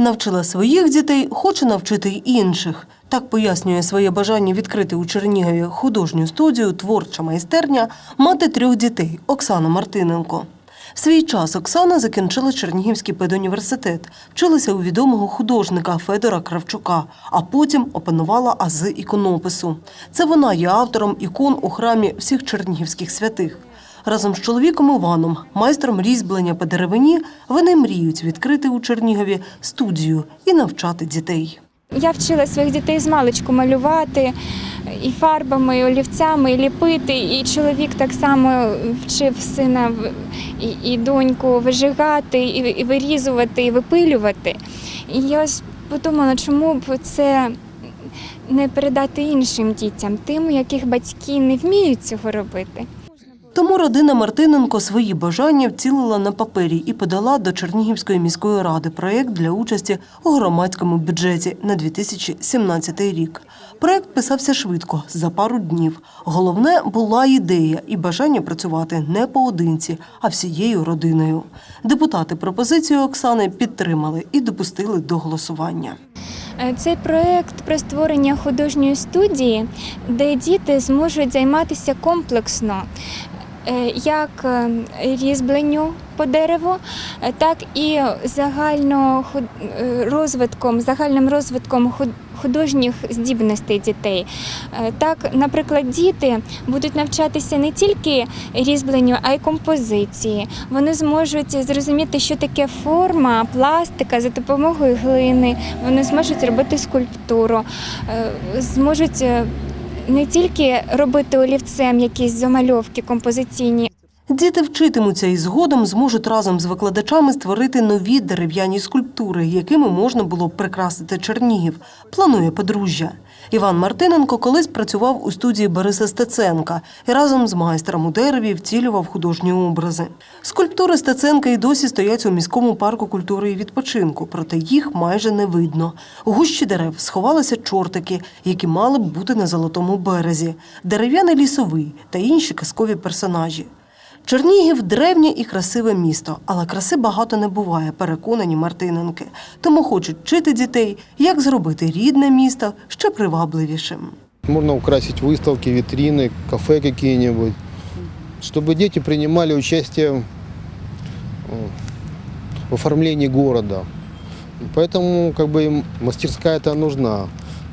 Навчила своїх дітей, хоче навчити й інших. Так пояснює своє бажання відкрити у Чернігові художню студію Творча майстерня мати трьох дітей Оксана Мартиненко. В свій час Оксана закінчила Чернігівський педуніверситет, вчилася у відомого художника Федора Кравчука, а потім опанувала ази іконопису. Це вона є автором ікон у храмі всіх чернігівських святих. Разом з чоловіком Іваном, майстром різьблення по деревині, вони мріють відкрити у Чернігові студію і навчати дітей. Я вчила своїх дітей з маличку малювати і фарбами, і олівцями, і ліпити. І чоловік так само вчив сина і, доньку вижигати, і, вирізувати, і випилювати. І я подумала, чому б це не передати іншим дітям, тим, у яких батьки не вміють цього робити. Тому родина Мартиненко свої бажання вцілила на папері і подала до Чернігівської міської ради проєкт для участі у громадському бюджеті на 2017 рік. Проєкт писався швидко, за пару днів. Головне була ідея і бажання працювати не поодинці, а всією родиною. Депутати пропозицію Оксани підтримали і допустили до голосування. Е, Цей проект про створення художньої студії, де діти зможуть займатися комплексно. Е, Як е, різьбленню по дереву, е, так і розвитком, загальним розвитком художніх здібностей дітей. Так, наприклад, діти будуть навчатися не тільки різьбленню, а й композиції. Вони зможуть зрозуміти, що таке форма, пластика за допомогою глини. Вони зможуть робити скульптуру, зможуть не тільки робити олівцем якісь замальовки композиційні, Діти вчитимуться і згодом зможуть разом з викладачами створити нові дерев'яні скульптури, якими можна було б прикрасити Чернігів. Планує подружжя. Іван Мартиненко колись працював у студії Бориса Стеценка і разом з майстром у дереві втілював художні образи. Скульптури Стеценка і досі стоять у міському парку культури і відпочинку, проте їх майже не видно. У гущі дерев сховалися чортики, які мали б бути на золотому березі, дерев'яний лісовий та інші казкові персонажі. Чернігів древнє і красиве місто, але краси багато не буває, переконані Мартиненки. Тому хочуть вчити дітей, як зробити рідне місто ще привабливішим. Можно украсить выставки, витрины, кафе какие-нибудь, чтобы дети принимали участие э, в оформлении города. Поэтому как бы им мастерская-то нужна.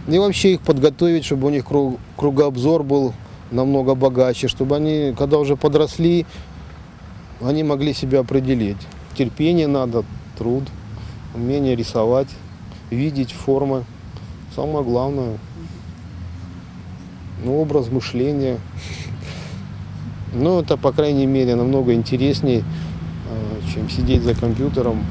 И вообще их подготовить, чтобы у них круг- кругообзор был Намного богаче, чтобы они, когда уже подросли, они могли себя определить. Терпение надо, труд, умение рисовать, видеть формы. Самое главное ну, образ мышления. Ну, это, по крайней мере, намного интересней, э, чем сидеть за компьютером.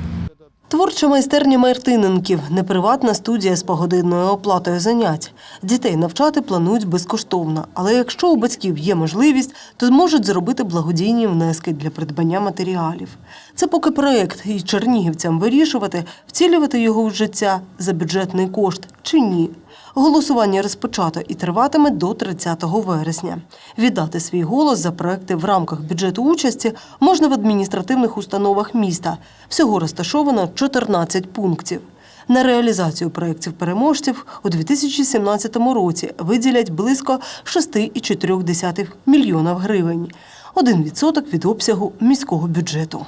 Творча майстерня Мартиненків неприватна студія з погодинною оплатою занять. Дітей навчати планують безкоштовно, але якщо у батьків є можливість, то можуть зробити благодійні внески для придбання матеріалів. Це поки проєкт, і чернігівцям вирішувати, вцілювати його в життя за бюджетний кошт чи ні. Голосування розпочато і триватиме до 30 вересня. Віддати свій голос за проекти в рамках бюджету участі можна в адміністративних установах міста. Всього розташовано 14 пунктів. На реалізацію проєктів переможців у 2017 році виділять близько 6,4 мільйона гривень. 1% від обсягу міського бюджету.